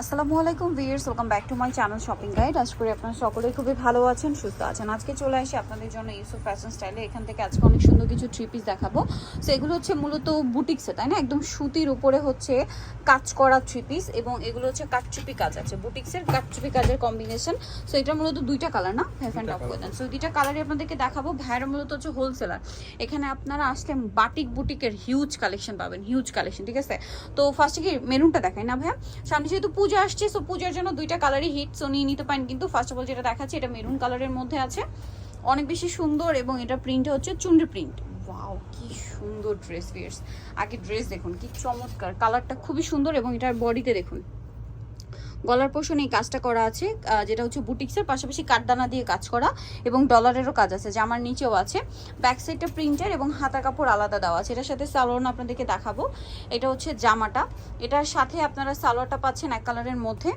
আসসালামু আলাইকুম viewers welcome back to my channel shopping guide. আশা করি আপনারা সকলেই খুবই ভালো আছেন সুস্থ আছেন। আজকে চলে আসি আপনাদের জন্য ইউসুফ ফ্যাশন স্টাইলে। এখান থেকে আজকে অনেক সুন্দর কিছু থ্রি পিস দেখাবো। সো এগুলো হচ্ছে মূলত বুটিক্সে তাই না? একদম সুতির উপরে হচ্ছে কাজ করা থ্রি পিস এবং এগুলো হচ্ছে কাটচুপি কাজ আছে। বুটিক্সের কাটচুপি কাজের কম্বিনেশন সো এটা মূলত দুইটা কালার না? অ্যান্ড অফ করে দেন সো দুইটা কালারই আপনাদেরকে দেখাবো। ভাইয়েরা মূলত হচ্ছে হোলসেলার এখানে আপনারা আসলে বাটিক বুটিকের হিউজ কালেকশন পাবেন। হিউজ কালেকশন ঠিক আছে? তো ফার্স্টে কি মেরুনটা দেখাই না ভাইয়া? সামনে যেহেতু পূজা আসছে সো পূজার জন্য দুইটা কালারই হিট সো নিয়ে নিতে পারেন। কিন্তু ফার্স্ট অফ অল যেটা দেখাচ্ছে, এটা মেরুন কালারের মধ্যে আছে। অনেক বেশি সুন্দর এবং এটা প্রিন্ট হচ্ছে চুনরি প্রিন্ট ওয়াও কি সুন্দর ড্রেস ফিয়ার্স আগে ড্রেস দেখুন, কি চমৎকার। কালারটা খুবই সুন্দর এবং এটার বডিতে দেখুন। গলার পোষণ এই কাজটা করা আছে যেটা হচ্ছে বুটিক্সের পাশাপাশি কাঠদানা দিয়ে কাজ করা এবং ডলারেরও কাজ আছে জামার নিচেও আছে। ব্যাক সাইডটা প্রিন্টার এবং হাতা কাপড় আলাদা দেওয়া আছে। এটার সাথে সালোয়ার আপনাদেরকে দেখাবো। এটা হচ্ছে জামাটা। এটার সাথে আপনারা সালোয়ারটা পাচ্ছেন এক কালারের মধ্যে।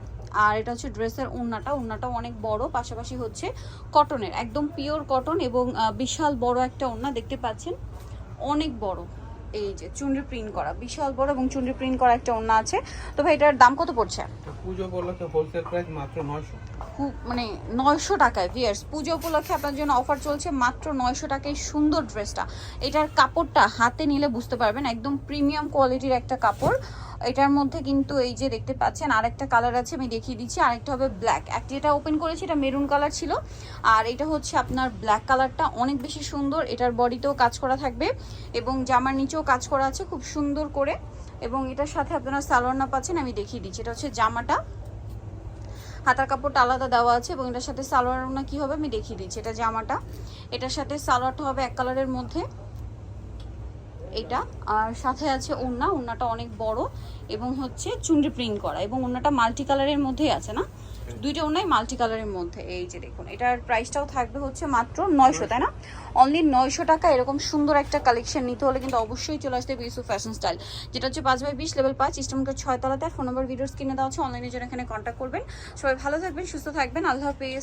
আর এটা হচ্ছে ড্রেসের উন্নাটা। উন্নাটাও অনেক বড়, পাশাপাশি হচ্ছে কটনের। একদম পিওর কটন এবং বিশাল বড় একটা উন্না দেখতে পাচ্ছেন। অনেক বড়। এই যে চুনরি প্রিন্ট করা বিশাল বড় এবং চুনরি প্রিন্ট করা একটা ওড়না আছে। তো ভাই এটার দাম কত পড়ছে? পুজো উপলক্ষে হোলসেল প্রাইস মাত্র নয়শো। খুব মানে নয়শো টাকায় ভিয়ার্স পুজো উপলক্ষে আপনার জন্য অফার চলছে মাত্র নয়শো টাকায় সুন্দর ড্রেসটা এটার কাপড়টা হাতে নিলে বুঝতে পারবেন একদম প্রিমিয়াম কোয়ালিটির একটা কাপড়। এটার মধ্যে কিন্তু এই যে দেখতে পাচ্ছেন, আরেকটা কালার আছে, আমি দেখিয়ে দিচ্ছি। আরেকটা হবে ব্ল্যাক একটি এটা ওপেন করেছি, এটা মেরুন কালার ছিল। আর এটা হচ্ছে আপনার ব্ল্যাক কালারটা অনেক বেশি সুন্দর। এটার বডিতেও কাজ করা থাকবে এবং জামার নিচেও কাজ করা আছে খুব সুন্দর করে। এবং এটার সাথে আপনারা সালোয়ার না পাচ্ছেন, আমি দেখিয়ে দিচ্ছি। এটা হচ্ছে জামাটা। হাতার কাপড়টা আলাদা দেওয়া আছে এবং এটার সাথে সালোয়ার না কি হবে, আমি দেখিয়ে দিচ্ছি। এটা জামাটা। এটার সাথে সালোয়ারটা হবে এক কালারের মধ্যে। এটা। আর সাথে আছে ওড়না, ওড়নাটা অনেক বড় এবং হচ্ছে চুনরি প্রিন্ট করা এবং ওড়নাটা মাল্টি কালারের মধ্যেই আছে না? দুইটা ওড়নাই মাল্টি কালারের মধ্যে, এই যে দেখুন। এটার প্রাইসটাও থাকবে হচ্ছে মাত্র নয়শো, তাই না? অনলি নয়শো টাকা, এরকম সুন্দর একটা কালেকশন নিতে হলে কিন্তু অবশ্যই চলে আসতে বিসু ফ্যাশন স্টাইল যেটা হচ্ছে পাঁচ বাই বিশ লেভেল পাঁচ ইস্টমকে ছয় তলাতে। ফোন নম্বর ভিডিওস কিনে দেওয়া হচ্ছে অনলাইনে জন্য এখানে কন্ট্যাক্ট করবেন। সবাই ভালো থাকবেন, সুস্থ থাকবেন। আল্লাহ হাফেজ।